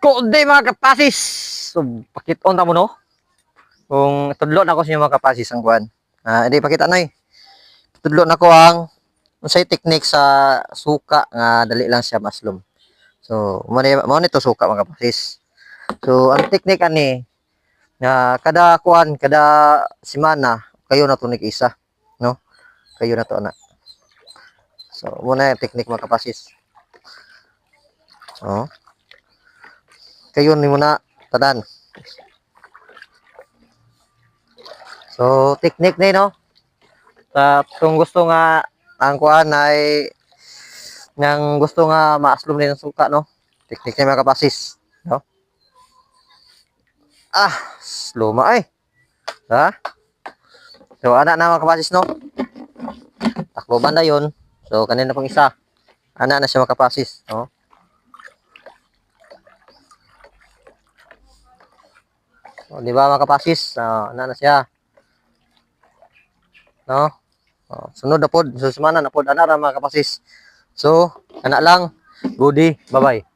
Kundi mga kapasis. So, pakiton ta mo no. Kung tudlo na ko sa inyo mga kapasis ang kuan. Ah, hindi pakita na eh. Tudlo na ko ang unsay technique sa suka nga dali lang siya maslom. So, mo ni mo nito suka mga kapasis. So, ang technique ani nga kada kuan, kada semana kayo na tunig isa, no? Kayo na to na. So, muna yung technique mga kapasis. Oh. Kayo ni muna tadan. So, technique ni no. Sa kung gusto nga ang kuan ay nang gusto nga maaslom din ang suka no. Technique ni mga kapasis, no? Ah, sluma ay. Ha? So, ana na mga kapasis no. Takbo banda yon. So, kanina pang isa. Ana na siya mga kapasis, no? O, di ba mga kapasis? Uh, ana na siya. No? O, sunod na pod. Susumana na pod. Ana ra mga kapasis. So, ana lang. Goody. Bye-bye.